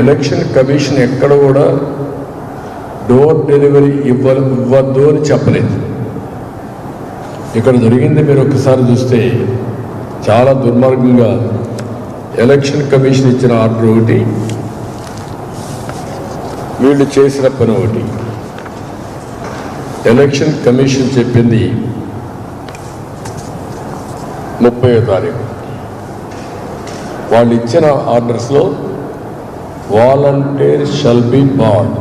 Election commission ఎక్కడ కూడా door delivery ఇవ్వ ఇవ్వద్దు అని చెప్పలేదు. ఇక్కడ జరిగింది మీరు ఒకసారి చూస్తే చాలా దుర్మార్గంగా ఎలక్షన్ కమిషన్ ఇచ్చిన ఆర్డర్ ఒకటి వీళ్ళు చేసిన పని ఒకటి. ఎలక్షన్ కమిషన్ చెప్పింది ముప్పై తారీఖు. వాళ్ళు ఇచ్చిన ఆర్డర్స్లో volunteers shall be barred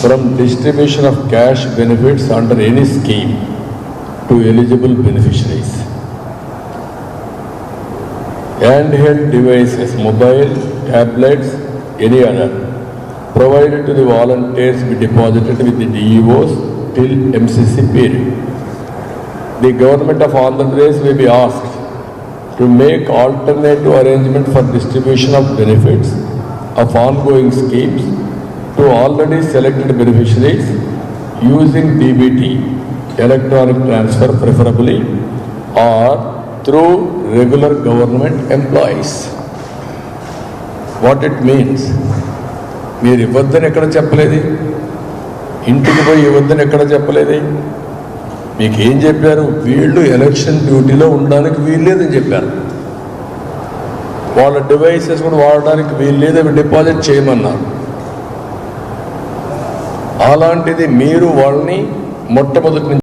from distribution of cash benefits under any scheme to eligible beneficiaries. Handheld devices, mobile, tablets, any other, provided to the volunteers be deposited with the DEOs till MCC period. The government of Andhra Pradesh may be asked to make alternative arrangement for distribution of benefits of ongoing schemes to already selected beneficiaries using DBT, electronic transfer preferably, or through regular government employees. What it means? మీరు ఇవ్వద్దని ఎక్కడ చెప్పలేదు ఇంటికి పోయి ఇవ్వద్దని ఎక్కడ చెప్పలేదు మీకేం చెప్పారు వీళ్ళు ఎలక్షన్ డ్యూటీలో ఉండడానికి వీల్లేదని చెప్పారు వాళ్ళ డివైసెస్ కూడా వాడడానికి వీల్లేదు డిపాజిట్ చేయమన్నారు. అలాంటిది మీరు వాళ్ళని మొట్టమొదటి నుంచి